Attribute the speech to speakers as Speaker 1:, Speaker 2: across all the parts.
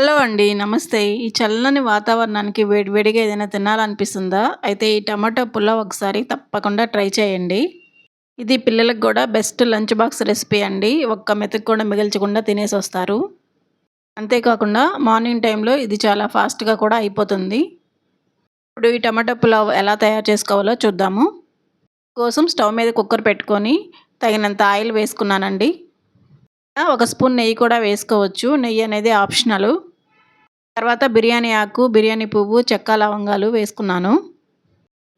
Speaker 1: Hello అండి నమస్తే. ఈ చల్లని వాతావరణానికి వేడి వేడిగా ఏదైనా తినాలనిపిస్తుందా? అయితే ఈ టమాటో పులావ్ ఒకసారి తప్పకుండా ట్రై చేయండి. ఇది పిల్లలకు కూడా బెస్ట్ లంచ్ బాక్స్ రెసిపీ అండి. ఒక్క మెతుకు కూడా మిగిల్చకుండా తినేసి వస్తారు. అంతేకాకుండా మార్నింగ్ టైంలో ఇది చాలా ఫాస్ట్గా కూడా అయిపోతుంది. ఇప్పుడు ఈ టమాటో పులావ్ ఎలా తయారు చేసుకోవాలో చూద్దాము. కోసం స్టవ్ మీద కుక్కర్ పెట్టుకొని తగినంత ఆయిల్ వేసుకున్నానండి. ఒక స్పూన్ నెయ్యి కూడా వేసుకోవచ్చు. నెయ్యి అనేది ఆప్షనల్. తర్వాత బిర్యానీ ఆకు బిర్యానీ పువ్వు చెక్క లవంగాలు వేసుకున్నాను.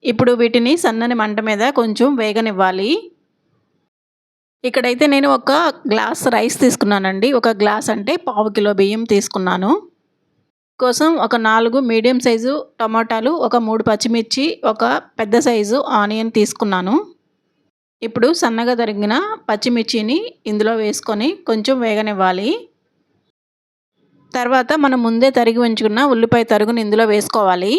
Speaker 1: ఇప్పుడు వీటిని సన్నని మంట మీద కొంచెం వేగనివ్వాలి. ఇక్కడైతే నేను ఒక గ్లాస్ రైస్ తీసుకున్నానండి. ఒక గ్లాస్ అంటే పావు కిలో బియ్యం తీసుకున్నాను. కోసం ఒక నాలుగు మీడియం సైజు టమాటాలు ఒక మూడు పచ్చిమిర్చి ఒక పెద్ద సైజు ఆనియన్ తీసుకున్నాను. ఇప్పుడు సన్నగా తరిగిన పచ్చిమిర్చిని ఇందులో వేసుకొని కొంచెం వేగనివ్వాలి. తర్వాత మనం ముందే తరిగి ఉంచుకున్న ఉల్లిపాయ తరుగుని ఇందులో వేసుకోవాలి.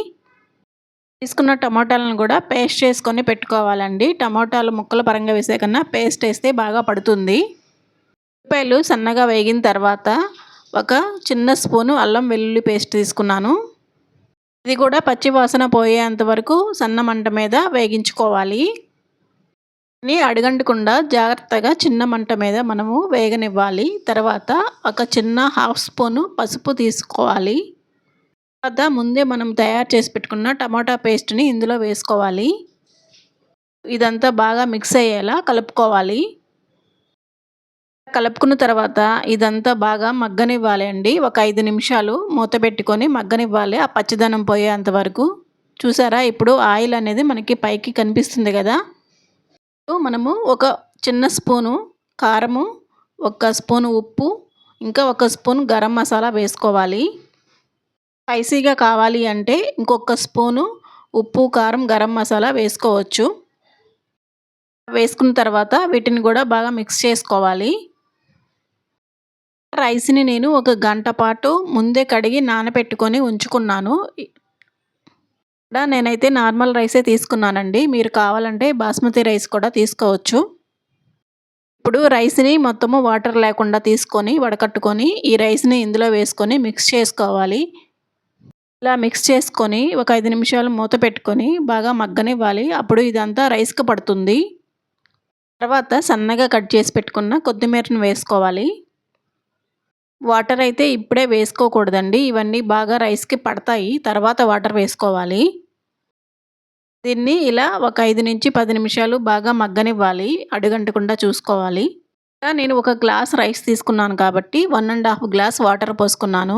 Speaker 1: తీసుకున్న టమాటాలను కూడా పేస్ట్ చేసుకొని పెట్టుకోవాలండి. టమాటాలు ముక్కల పరంగా వేసే కన్నా పేస్ట్ వేస్తే బాగా పడుతుంది. ఉల్లిపాయలు సన్నగా వేగిన తర్వాత ఒక చిన్న స్పూను అల్లం వెల్లుల్లి పేస్ట్ తీసుకున్నాను. ఇది కూడా పచ్చి వాసన పోయేంత వరకు సన్న మంట మీద వేగించుకోవాలి. ని అడగంటకుండా జాగ్రత్తగా చిన్న మంట మీద మనము వేగనివ్వాలి. తర్వాత ఒక చిన్న హాఫ్ స్పూను పసుపు తీసుకోవాలి. తర్వాత ముందే మనం తయారు చేసి పెట్టుకున్న టమాటా పేస్ట్ని ఇందులో వేసుకోవాలి. ఇదంతా బాగా మిక్స్ అయ్యేలా కలుపుకోవాలి. కలుపుకున్న తర్వాత ఇదంతా బాగా మగ్గనివ్వాలి అండి. ఒక ఐదు నిమిషాలు మూత పెట్టుకొని మగ్గనివ్వాలి. ఆ పచ్చదనం పోయేంత వరకు. చూసారా? ఇప్పుడు ఆయిల్ అనేది మనకి పైకి కనిపిస్తుంది కదా? మనము ఒక చిన్న స్పూను కారము ఒక స్పూను ఉప్పు ఇంకా ఒక స్పూన్ గరం మసాలా వేసుకోవాలి. స్పైసీగా కావాలి అంటే ఇంకొక స్పూను ఉప్పు కారం గరం మసాలా వేసుకోవచ్చు. వేసుకున్న తర్వాత వీటిని కూడా బాగా మిక్స్ చేసుకోవాలి. రైస్ని నేను ఒక గంట పాటు ముందే కడిగి నానబెట్టుకొని ఉంచుకున్నాను. ఇక్కడ నేనైతే నార్మల్ రైసే తీసుకున్నానండి. మీరు కావాలంటే బాస్మతి రైస్ కూడా తీసుకోవచ్చు. ఇప్పుడు రైస్ని మొత్తము వాటర్ లేకుండా తీసుకొని వడకట్టుకొని ఈ రైస్ని ఇందులో వేసుకొని మిక్స్ చేసుకోవాలి. ఇలా మిక్స్ చేసుకొని ఒక ఐదు నిమిషాలు మూత పెట్టుకొని బాగా మగ్గనివ్వాలి. అప్పుడు ఇదంతా రైస్కి పడుతుంది. తర్వాత సన్నగా కట్ చేసి పెట్టుకున్న కొత్తిమీరను వేసుకోవాలి. వాటర్ అయితే ఇప్పుడే వేసుకోకూడదండి. ఇవన్నీ బాగా రైస్కి పడతాయి. తర్వాత వాటర్ వేసుకోవాలి. దీన్ని ఇలా ఒక ఐదు నుంచి పది నిమిషాలు బాగా మగ్గనివ్వాలి. అడుగంటకుండా చూసుకోవాలి. నేను ఒక గ్లాస్ రైస్ తీసుకున్నాను కాబట్టి one and half glass water పోసుకున్నాను.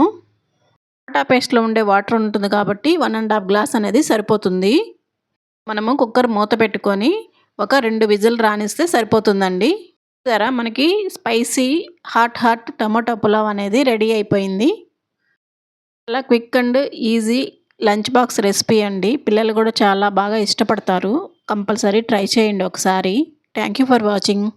Speaker 1: టమాటా పేస్ట్లో ఉండే వాటర్ ఉంటుంది కాబట్టి వన్ అండ్ హాఫ్ గ్లాస్ అనేది సరిపోతుంది. మనము కుక్కర్ మూత పెట్టుకొని ఒక రెండు విజిల్ రానిస్తే సరిపోతుందండి. సరే మనకి spicy hot hot tomato pulao అనేది రెడీ అయిపోయింది. చాలా quick and easy lunch box recipe అండి. పిల్లలు కూడా చాలా బాగా ఇష్టపడతారు. కంపల్సరీ ట్రై చేయండి ఒకసారి. Thank you for watching.